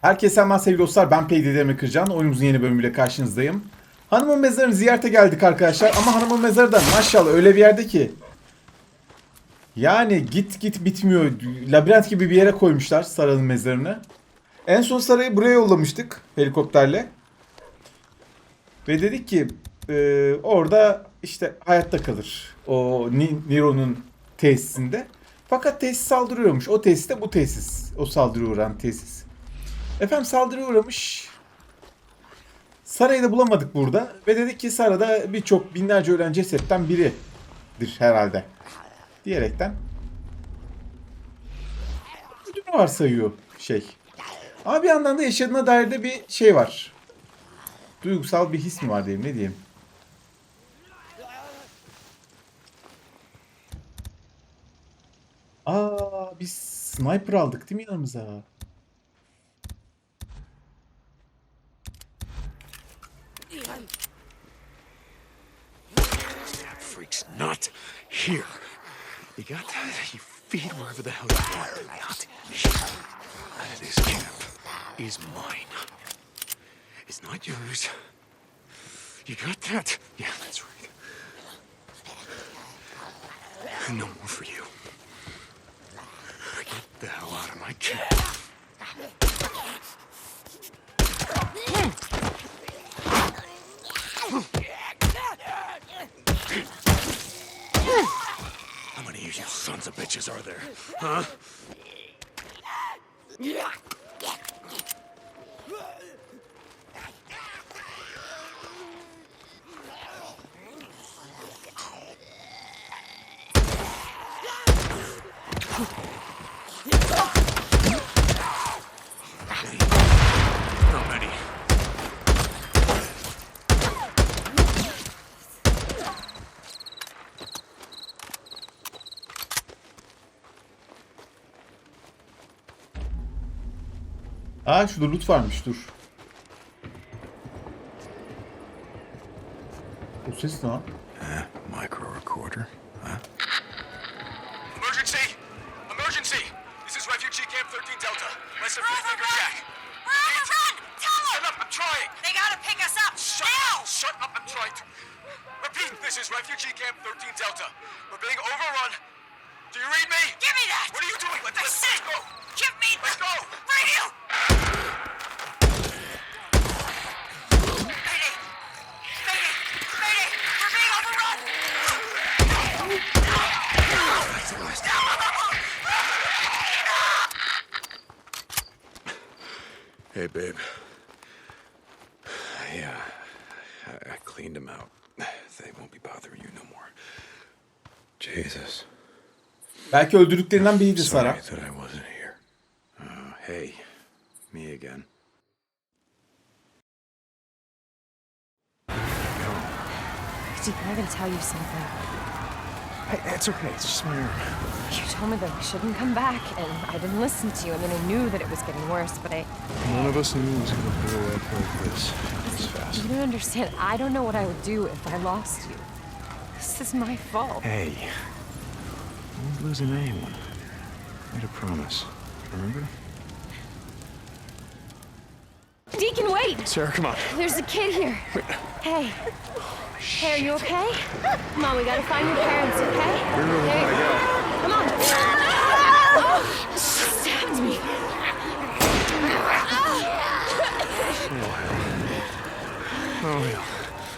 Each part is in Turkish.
Herkese selam sevgili dostlar. Ben Peydi Demir Kırcan. Oyunumuzun yeni bölümüyle karşınızdayım. Hanımın mezarını ziyarete geldik arkadaşlar. Ama hanımın mezarı da maşallah öyle bir yerde ki. Yani git git bitmiyor. Labirent gibi bir yere koymuşlar Sara'nın mezarını. En son Sara'yı buraya yollamıştık helikopterle. Ve dedik ki e, orada işte hayatta kalır. O Nero'nun tesisinde. Fakat tesis saldırıyormuş. O tesis de bu tesis. O saldırıya uğrayan tesis. Efendim saldırıya uğramış. Saray'ı da bulamadık burada. Ve dedik ki Sara'da birçok binlerce ölen cesetten biridir herhalde. Diyerekten. Ödümü varsayıyor şey. Ama bir yandan da yaşadığına dair de bir şey var. Duygusal bir his mi var diyeyim ne diyeyim. Aa biz sniper aldık değil mi yanımıza? Freak's not here. You got that? You feed wherever the hell you want. Not here. This camp is mine. It's not yours. You got that? Yeah, that's right. No more for you. Get the hell out of my camp. Are Aa şurada loot varmış dur. O ses ne lan? Micro recorder. Emergency! Emergency! This is Refugee Camp 13 Delta. Less than 50 finger jack. We're on the run! Tell Shut up, I'm trying! They gotta pick us up! Shut now! up! Shut up, I'm trying to. Repeat, this is Refugee Camp 13 Delta. We're being overrun. Do you read me? Give me that! What are you doing? Let's, let's, let's go! give me Let's the go! radio! Hey, babe. Yeah, I, I cleaned them out. They won't be bothering you no more. Jesus. Belki öldürdüklerinden biriydi Sorry Sara. that I wasn't here. Uh, hey, me again. Deacon, I gotta tell you something. Hey, it's okay. It's just my arm. You told me that we shouldn't come back, and I didn't listen to you. I mean, I knew that it was getting worse, but I. None of us knew it was gonna blow up like this. This fast. You don't understand. I don't know what I would do if I lost you. This is my fault. Hey, I won't losing anyone. I Made a promise. Remember? Deacon, wait! Sarah, come on. There's a kid here. Hey. Hey, are you okay? Come on, we gotta find your parents, okay? Hey. Come on. Oh, she stabbed me. Oh, yeah.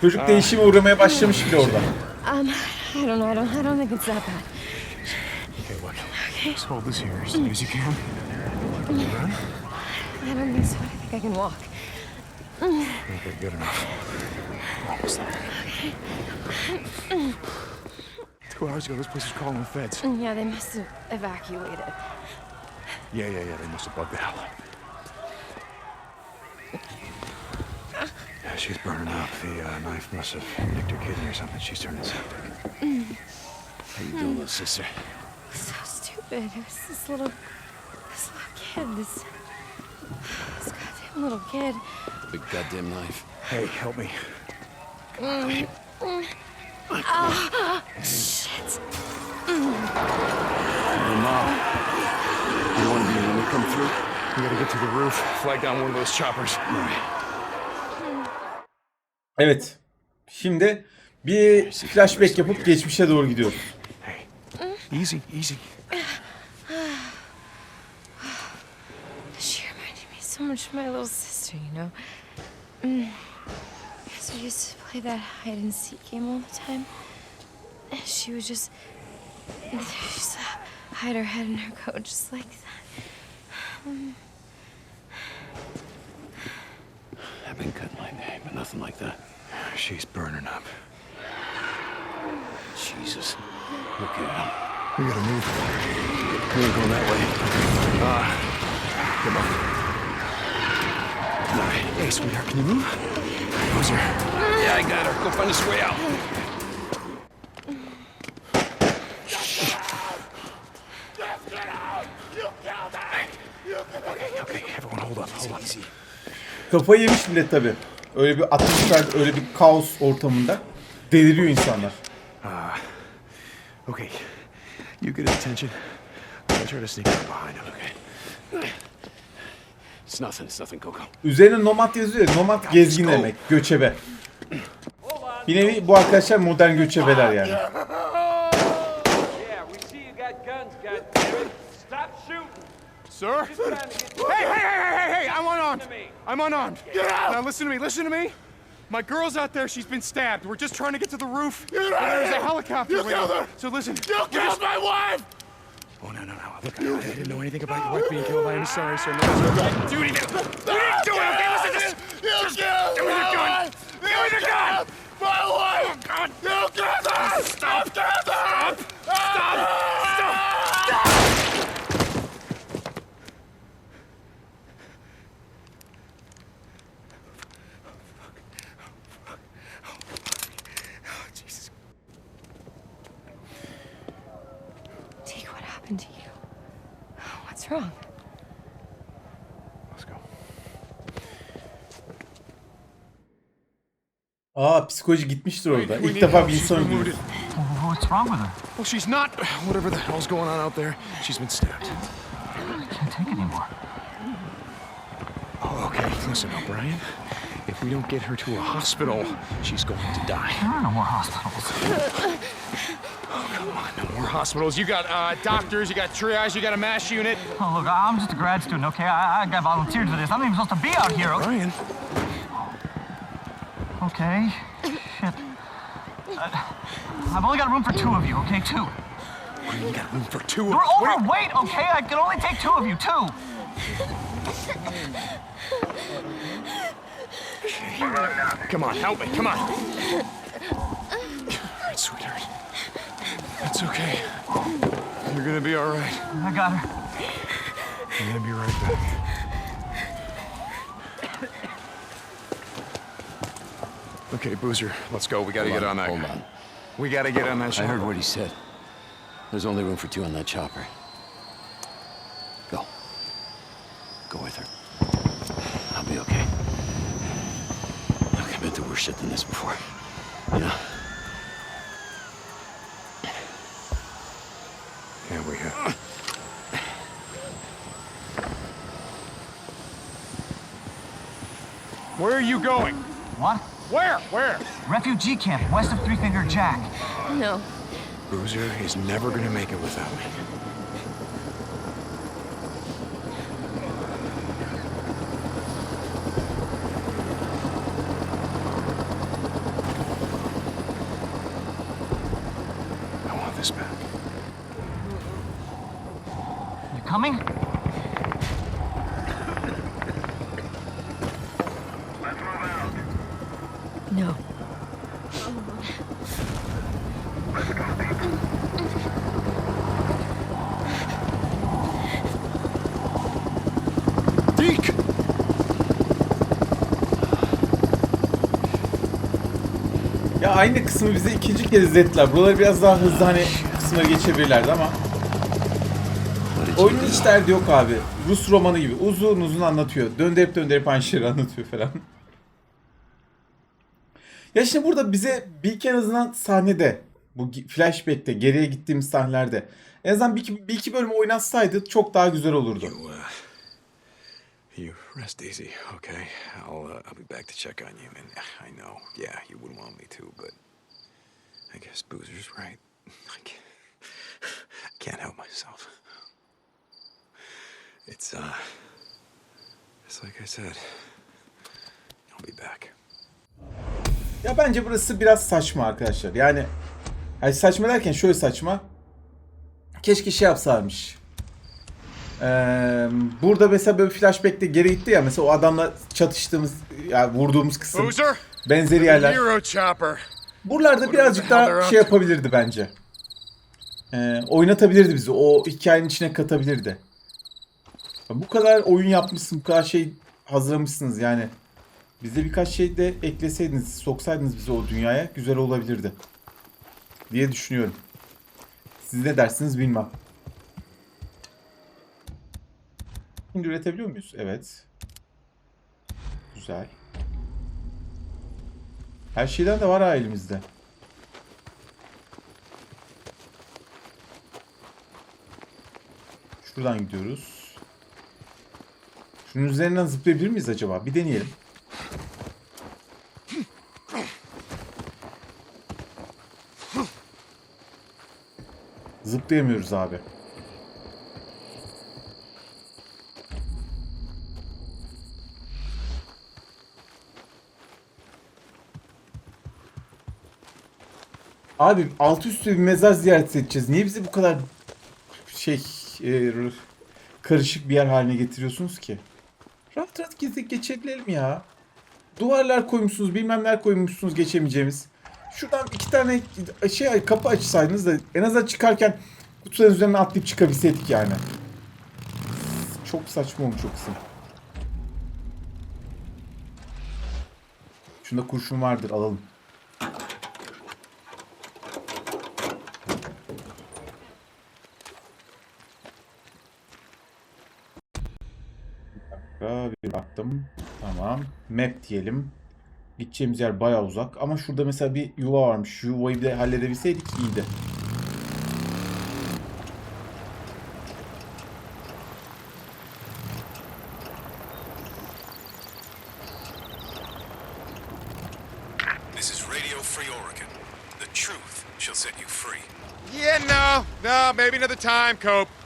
Çocuk değişime uğramaya başlamış bile orada. Um, I don't know. I don't. I don't think it's that bad. Okay, look. Just hold this here as long as you can. Run? I don't think so. I think I can walk. Okay, good enough. Almost there. Two hours ago, this place was calling the feds. Yeah, they must have evacuated. Yeah, yeah, yeah. They must have bugged the hell out. Yeah, she's burning up. The uh, knife must have nicked her kidney or something. She's turning septic. How you doing, little sister? So stupid. It was this little, this little kid. This, little kid. Big goddamn knife. Hey, help me. Shit. Hey, Mom. You want to be when we come through? We gotta get to the roof, flag down one of those choppers. Evet. Şimdi bir flashback yapıp geçmişe doğru gidiyoruz. Hey, easy, easy. So much of my little sister, you know? Mm. So we used to play that hide and seek game all the time. She would just, just hide her head in her coat just like that. I've been cutting my name, but nothing like that. She's burning up. Jesus. Look at Al. We gotta move. We ain't going that way. Uh, come on. Hey, sweetheart, can you move? Who's her? Yeah, I got her. Go find us a way out. Okay. Kafayı yemiş millet tabi. Öyle bir atmosfer, öyle bir kaos ortamında deliriyor insanlar. Okay, you get his attention. I'll try to sneak up behind him, okay? It's nothing. It's nothing, Coco. Üzerine nomad yazıyor ya, nomad gezgin demek, göçebe. Bir nevi bu arkadaşlar modern göçebeler yani. Yeah, we see you got guns, goddammit. Stop shooting. Sir? Just trying to get Hey, hey, hey, hey, hey, hey, I'm unarmed. I'm unarmed. Now listen to me, listen to me. My girl's out there, she's been stabbed. We're just trying to get to the roof. There's a helicopter waiting. So listen. You killed my wife! Oh, no, no, no. Look, I, I didn't know anything about your wife being killed. I am sorry, sir. No, no. Do anything. You didn't do it, okay? Listen, just, just give me the gun. Give me the gun. My wife! Oh, God. You killed her! Stop! Stop! Stop! Stop! Jesus. Take what happened to you. What's wrong? Let's go. Aa psikoloji gitmiştir orada. We İlk defa bir insan been What's wrong with her? Well, she's not. Whatever the hell's going on out there, she's been stabbed. I can't take anymore. Oh, okay. Listen, O'Brien. If we don't get her to a hospital, she's going to die. There are no more hospitals. Come on, no more hospitals. You got uh, doctors, you got triage, you got a mass unit. Oh, look, I'm just a grad student, okay? I, I got volunteered for this. I'm not even supposed to be out here. okay? Brian, Okay. Shit. Uh, I've only got room for two of you, okay? Two. Brian, you got room for two. of You're What are- overweight, okay? I can only take two of you, two. Come on, help me. Come on. All right, sweetheart. It's okay. You're gonna be all right. I got her. I'm gonna be right back. Okay, Boozer, let's go. We gotta Hold get on, on that. hold on. We gotta get on that chopper. I heard what he said. There's only room for two on that chopper. Go. Go with her. I'll be okay. Look, I've been through worse shit than this before. You know? Yeah, we have. Where are you going? What? Where? Where? Refugee camp west of Three Finger Jack. No. Bruiser is never gonna make it without me. Coming? No. Deke! Ya aynı kısmı bize ikinci kez izlettiler. Buraları biraz daha hızlı hani kısma geçebilirlerdi ama. Oyunun hiç derdi yok abi. Rus romanı gibi uzun uzun anlatıyor. Döndürüp döndürüp aynı şeyleri anlatıyor falan. Ya şimdi burada bize bir iki en azından sahnede bu flashback'te geriye gittiğimiz sahnelerde en azından bir iki, bir iki bölüm oynatsaydı çok daha güzel olurdu. You, uh, You rest easy, okay? I'll uh, I'll be back to check on you. And I know, yeah, you wouldn't want me to, but I guess Boozer's right. I can't, I can't help myself. It's uh, it's like I said. I'll be back. Ya bence burası biraz saçma arkadaşlar. Yani hani saçma derken şöyle saçma. Keşke şey yapsarmış. Ee, burada mesela böyle flashback'te geri gitti ya mesela o adamla çatıştığımız ya vurduğumuz kısım Boozer? benzeri yerler. Buralarda birazcık daha şey yapabilirdi bence. Ee, oynatabilirdi bizi. O hikayenin içine katabilirdi. Bu kadar oyun yapmışsın, bu kadar şey hazırlamışsınız yani. Bize birkaç şey de ekleseydiniz, soksaydınız bizi o dünyaya güzel olabilirdi. Diye düşünüyorum. Siz ne dersiniz bilmem. Şimdi üretebiliyor muyuz? Evet. Güzel. Her şeyden de var ha elimizde. Şuradan gidiyoruz. Şunun üzerinden zıplayabilir miyiz acaba? Bir deneyelim. Zıplayamıyoruz abi. Abi alt üstü bir mezar ziyaret edeceğiz. Niye bizi bu kadar şey e, karışık bir yer haline getiriyorsunuz ki? Rahat rahat gezip geçelim ya. Duvarlar koymuşsunuz, bilmem neler koymuşsunuz geçemeyeceğimiz. Şuradan iki tane şey kapı açsaydınız da en azından çıkarken kutuların üzerinden atlayıp çıkabilseydik yani. Çok saçma olmuş o kısım. Şunda kurşun vardır alalım. Map diyelim. Gideceğimiz yer bayağı uzak. Ama şurada mesela bir yuva varmış. Şu yuvayı bir de halledebilseydik iyiydi. This is Radio Free Oregon. The truth shall set you free. Yeah, no, no, maybe another time, Cope.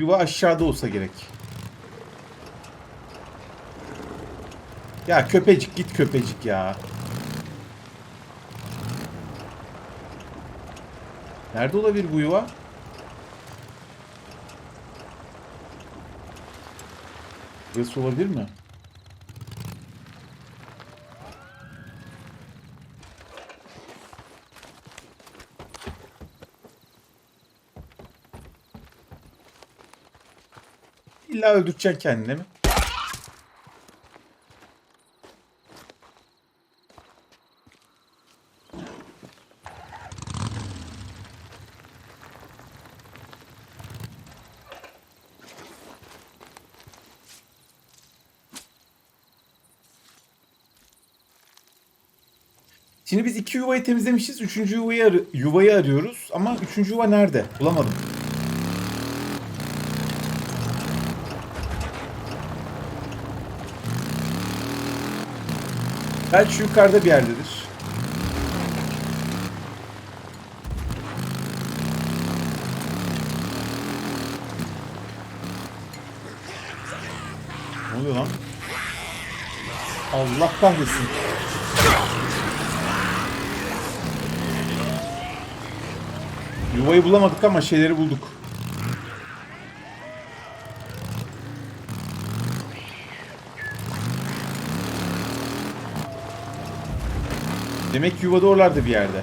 Yuva aşağıda olsa gerek. Ya köpecik git köpecik ya. Nerede olabilir bu yuva? Burası olabilir mi? İlla öldüreceksin kendini mi? Şimdi biz iki yuvayı temizlemişiz. Üçüncü yuvayı, arı- yuvayı arıyoruz. Ama üçüncü yuva nerede? Bulamadım. Belki yukarıda bir yerdedir. Ne oluyor lan? Allah kahretsin. Yuvayı bulamadık ama şeyleri bulduk. Demek ki yuvada oralarda bir yerde.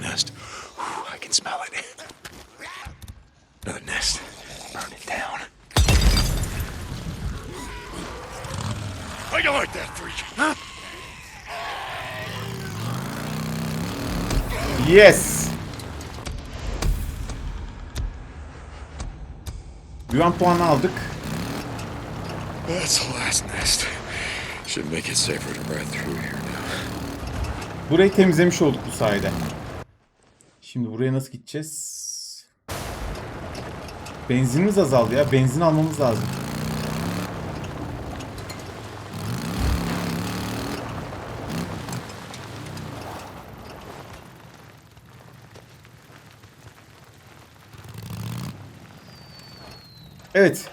Nest. Whew, I can smell it. Another nest. Burn it down. How you like that, freak? Huh? Yes. Güven puanı aldık. That's the last nest. Should make it safer to ride through here now. Burayı temizlemiş olduk bu sayede. Şimdi buraya nasıl gideceğiz? Benzinimiz azaldı ya. Benzin almamız lazım. Evet.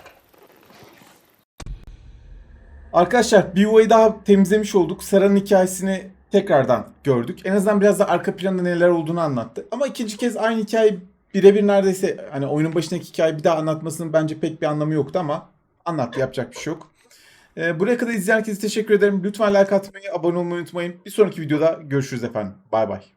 Arkadaşlar bir yuvayı daha temizlemiş olduk. Sara'nın hikayesini tekrardan gördük. En azından biraz da arka planda neler olduğunu anlattı. Ama ikinci kez aynı hikaye birebir neredeyse hani oyunun başındaki hikayeyi bir daha anlatmasının bence pek bir anlamı yoktu ama anlattı yapacak bir şey yok. Ee, buraya kadar izleyen herkese teşekkür ederim. Lütfen like atmayı, abone olmayı unutmayın. Bir sonraki videoda görüşürüz efendim. Bay bay.